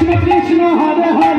Krishna Krishna Hare Hare.